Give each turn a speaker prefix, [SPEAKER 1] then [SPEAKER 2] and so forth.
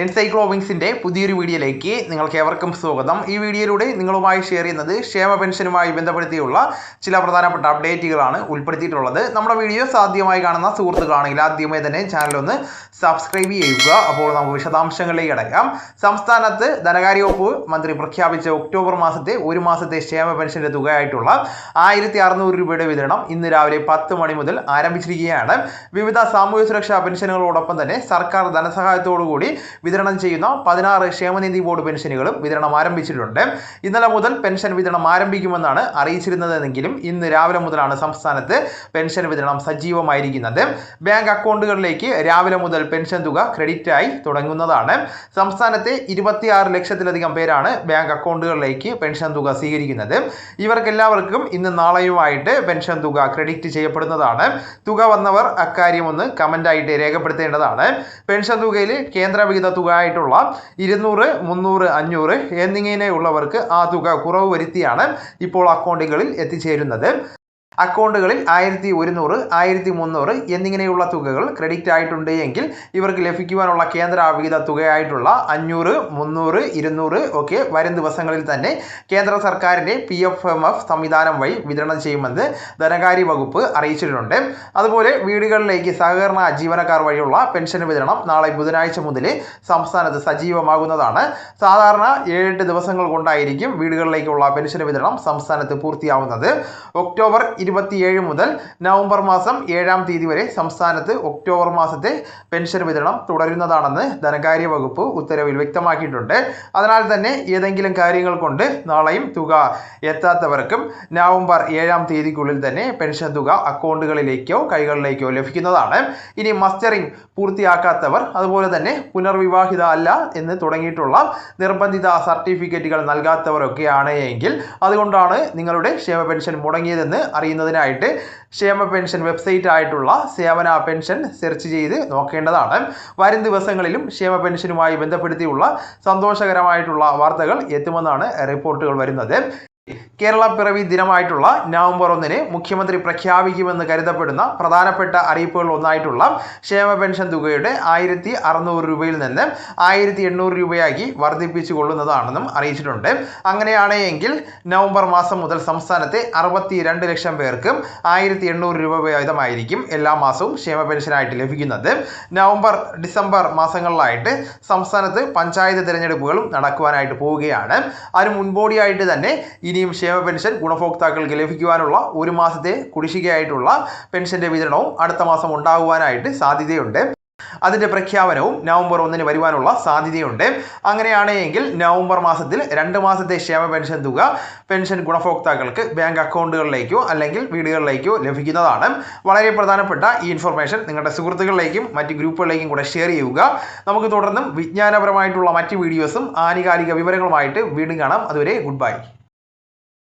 [SPEAKER 1] എൻസൈക്ലോവിങ്സിന്റെ പുതിയൊരു വീഡിയോയിലേക്ക് നിങ്ങൾക്ക് ഏവർക്കും സ്വാഗതം. ഈ വീഡിയോയിലൂടെ നിങ്ങളുമായി ഷെയർ ചെയ്യുന്നത് ക്ഷേമ പെൻഷനുമായി ബന്ധപ്പെടുത്തിയുള്ള ചില പ്രധാനപ്പെട്ട അപ്ഡേറ്റുകളാണ് ഉൾപ്പെടുത്തിയിട്ടുള്ളത്. നമ്മുടെ വീഡിയോ സാധ്യമായി കാണുന്ന സുഹൃത്തുക്കളാണെങ്കിൽ ആദ്യമായി തന്നെ ചാനലൊന്ന് സബ്സ്ക്രൈബ് ചെയ്യുക. അപ്പോൾ നമുക്ക് വിശദാംശങ്ങളിലേക്ക് അടക്കാം. സംസ്ഥാനത്ത് ധനകാര്യ വകുപ്പ് മന്ത്രി പ്രഖ്യാപിച്ച ഒക്ടോബർ മാസത്തെ ഒരു മാസത്തെ ക്ഷേമ പെൻഷന്റെ തുകയായിട്ടുള്ള ആയിരത്തി അറുന്നൂറ് രൂപയുടെ വിതരണം ഇന്ന് രാവിലെ പത്ത് മണി മുതൽ ആരംഭിച്ചിരിക്കുകയാണ്. വിവിധ സാമൂഹ്യ സുരക്ഷാ പെൻഷനുകളോടൊപ്പം തന്നെ സർക്കാർ ധനസഹായത്തോടു കൂടി വിതരണം ചെയ്യുന്ന പതിനാറ് ക്ഷേമനിധി ബോർഡ് പെൻഷനുകളും വിതരണം ആരംഭിച്ചിട്ടുണ്ട്. ഇന്നലെ മുതൽ പെൻഷൻ വിതരണം ആരംഭിക്കുമെന്നാണ് അറിയിച്ചിരുന്നതെങ്കിലും ഇന്ന് രാവിലെ മുതലാണ് സംസ്ഥാനത്ത് പെൻഷൻ വിതരണം സജീവമായിരിക്കുന്നത്. ബാങ്ക് അക്കൗണ്ടുകളിലേക്ക് രാവിലെ മുതൽ പെൻഷൻ തുക ക്രെഡിറ്റായി തുടങ്ങുന്നതാണ്. സംസ്ഥാനത്തെ ഇരുപത്തിയാറ് ലക്ഷത്തിലധികം പേരാണ് ബാങ്ക് അക്കൗണ്ടുകളിലേക്ക് പെൻഷൻ തുക സ്വീകരിക്കുന്നത്. ഇവർക്കെല്ലാവർക്കും ഇന്ന് നാളെയുമായിട്ട് പെൻഷൻ തുക ക്രെഡിറ്റ് ചെയ്യപ്പെടുന്നതാണ്. തുക വന്നവർ അക്കാര്യം ഒന്ന് കമന്റായിട്ട് രേഖപ്പെടുത്തേണ്ടതാണ്. പെൻഷൻ തുകയിൽ കേന്ദ്ര വിഹിത തുക ആയിട്ടുള്ള ഇരുന്നൂറ് മുന്നൂറ് അഞ്ഞൂറ് എന്നിങ്ങനെയുള്ളവർക്ക് ആ തുക കുറവ് വരുത്തിയാണ് ഇപ്പോൾ അക്കൗണ്ടുകളിൽ എത്തിച്ചേരുന്നത്. അക്കൗണ്ടുകളിൽ ആയിരത്തി ഒരുന്നൂറ് ആയിരത്തി മുന്നൂറ് എന്നിങ്ങനെയുള്ള തുകകൾ ക്രെഡിറ്റ് ആയിട്ടുണ്ട് എങ്കിൽ ഇവർക്ക് ലഭിക്കുവാനുള്ള കേന്ദ്ര വിഹിത തുകയായിട്ടുള്ള അഞ്ഞൂറ് മുന്നൂറ് ഇരുന്നൂറ് ഒക്കെ വരും ദിവസങ്ങളിൽ തന്നെ കേന്ദ്ര സർക്കാരിന്റെ പി എഫ് എം എഫ് സംവിധാനം വഴി വിതരണം ചെയ്യുമെന്ന് ധനകാര്യ വകുപ്പ് അറിയിച്ചിട്ടുണ്ട്. അതുപോലെ വീടുകളിലേക്ക് സഹകരണ ജീവനക്കാർ വഴിയുള്ള പെൻഷൻ വിതരണം നാളെ ബുധനാഴ്ച മുതൽ സംസ്ഥാനത്ത് സജീവമാകുന്നതാണ്. സാധാരണ ഏഴെട്ട് ദിവസങ്ങൾ കൊണ്ടായിരിക്കും വീടുകളിലേക്കുള്ള പെൻഷൻ വിതരണം സംസ്ഥാനത്ത് പൂർത്തിയാവുന്നത്. ഒക്ടോബർ ഇരുപത്തിയേഴ് മുതൽ നവംബർ മാസം ഏഴാം തീയതി വരെ സംസ്ഥാനത്ത് ഒക്ടോബർ മാസത്തെ പെൻഷൻ വിതരണം തുടരുന്നതാണെന്ന് ധനകാര്യ വകുപ്പ് ഉത്തരവിൽ വ്യക്തമാക്കിയിട്ടുണ്ട്. അതിനാൽ തന്നെ ഏതെങ്കിലും കാര്യങ്ങൾ കൊണ്ട് നാളെയും തുക എത്താത്തവർക്കും നവംബർ ഏഴാം തീയതിക്കുള്ളിൽ തന്നെ പെൻഷൻ തുക അക്കൗണ്ടുകളിലേക്കോ കൈകളിലേക്കോ ലഭിക്കുന്നതാണ്. ഇനി മസ്റ്ററിംഗ് പൂർത്തിയാക്കാത്തവർ അതുപോലെ തന്നെ പുനർവിവാഹിത അല്ല എന്ന് തുടങ്ങിയിട്ടുള്ള നിർബന്ധിത സർട്ടിഫിക്കറ്റുകൾ നൽകാത്തവരൊക്കെയാണ് എങ്കിൽ അതുകൊണ്ടാണ് നിങ്ങളുടെ ക്ഷേമ പെൻഷൻ മുടങ്ങിയതെന്ന് അറിയുന്നതിനായിട്ട് ക്ഷേമ പെൻഷൻ വെബ്സൈറ്റ് ആയിട്ടുള്ള സേവന പെൻഷൻ സെർച്ച് ചെയ്ത് നോക്കേണ്ടതാണ്. വരും ദിവസങ്ങളിലും ക്ഷേമ പെൻഷനുമായി ബന്ധപ്പെടുത്തിയുള്ള സന്തോഷകരമായിട്ടുള്ള വാർത്തകൾ എത്തുമെന്നാണ് റിപ്പോർട്ടുകൾ വരുന്നത്. കേരള പിറവി ദിനമായിട്ടുള്ള നവംബർ ഒന്നിന് മുഖ്യമന്ത്രി പ്രഖ്യാപിക്കുമെന്ന് കരുതപ്പെടുന്ന പ്രധാനപ്പെട്ട അറിയിപ്പുകൾ ഒന്നായിട്ടുള്ള ക്ഷേമ പെൻഷൻ തുകയുടെ ആയിരത്തി അറുന്നൂറ് രൂപയിൽ നിന്ന് ആയിരത്തി എണ്ണൂറ് രൂപയാക്കി വർദ്ധിപ്പിച്ചു കൊള്ളുന്നതാണെന്നും അറിയിച്ചിട്ടുണ്ട്. അങ്ങനെയാണെങ്കിൽ നവംബർ മാസം മുതൽ സംസ്ഥാനത്തെ അറുപത്തി രണ്ട് ലക്ഷം പേർക്കും ആയിരത്തി എണ്ണൂറ് രൂപ വീതമായിരിക്കും എല്ലാ മാസവും ക്ഷേമ പെൻഷനായിട്ട് ലഭിക്കുന്നത്. നവംബർ ഡിസംബർ മാസങ്ങളിലായിട്ട് സംസ്ഥാനത്ത് പഞ്ചായത്ത് തിരഞ്ഞെടുപ്പുകളും നടക്കുവാനായിട്ട് പോവുകയാണ്. അതിന് മുൻപോടിയായിട്ട് തന്നെ ഇനിയും ക്ഷേമ പെൻഷൻ ഗുണഭോക്താക്കൾക്ക് ലഭിക്കുവാനുള്ള ഒരു മാസത്തെ കുടിശ്ശികയായിട്ടുള്ള പെൻഷന്റെ വിതരണവും അടുത്ത മാസം ഉണ്ടാകുവാനായിട്ട് സാധ്യതയുണ്ട്. അതിന്റെ പ്രഖ്യാപനവും നവംബർ ഒന്നിന് വരുവാനുള്ള സാധ്യതയുണ്ട്. അങ്ങനെയാണെങ്കിൽ നവംബർ മാസത്തിൽ രണ്ട് മാസത്തെ ക്ഷേമ പെൻഷൻ തുക പെൻഷൻ ഗുണഭോക്താക്കൾക്ക് ബാങ്ക് അക്കൗണ്ടുകളിലേക്കോ അല്ലെങ്കിൽ വീടുകളിലേക്കോ ലഭിക്കുന്നതാണ്. വളരെ പ്രധാനപ്പെട്ട ഈ ഇൻഫർമേഷൻ നിങ്ങളുടെ സുഹൃത്തുക്കളിലേക്കും മറ്റ് ഗ്രൂപ്പുകളിലേക്കും കൂടെ ഷെയർ ചെയ്യുക. നമുക്ക് തുടർന്നും വിജ്ഞാനപരമായിട്ടുള്ള മറ്റ് വീഡിയോസും ആനുകാലിക വിവരങ്ങളുമായിട്ട് വീണ്ടും കാണാം. അതുവരെ ഗുഡ് ബൈ.